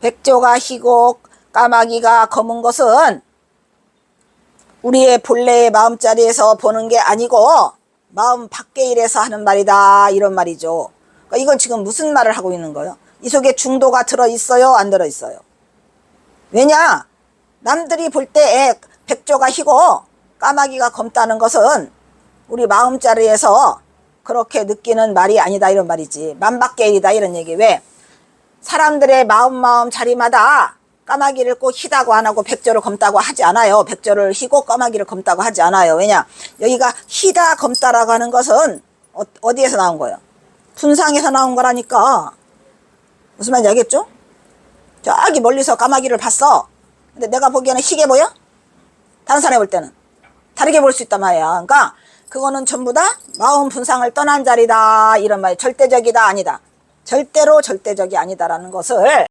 백조가 희고 까마귀가 검은 것은 우리의 본래의 마음자리에서 보는 게 아니고 마음 밖에 일에서 하는 말이다 이런 말이죠. 그러니까 이건 지금 무슨 말을 하고 있는 거예요? 이 속에 중도가 들어 있어요, 안 들어 있어요? 왜냐? 남들이 볼 때 백조가 희고 까마귀가 검다는 것은 우리 마음자리에서 그렇게 느끼는 말이 아니다 이런 말이지. 만밖의 일이다 이런 얘기. 왜? 사람들의 마음 마음 자리마다 까마귀를 꼭 희다고 안 하고 백조를 검다고 하지 않아요. 백조를 희고 까마귀를 검다고 하지 않아요. 왜냐? 여기가 희다 검다라고 하는 것은 어, 어디에서 나온 거예요? 분상에서 나온 거라니까. 무슨 말인지 알겠죠? 저기 멀리서 까마귀를 봤어. 근데 내가 보기에는 희게 보여? 다른 사람이 볼 때는 다르게 볼 수 있단 말이야. 그러니까 그거는 전부 다 마음 분상을 떠난 자리다 이런 말. 절대적이다 아니다. 절대로 절대적이 아니다라는 것을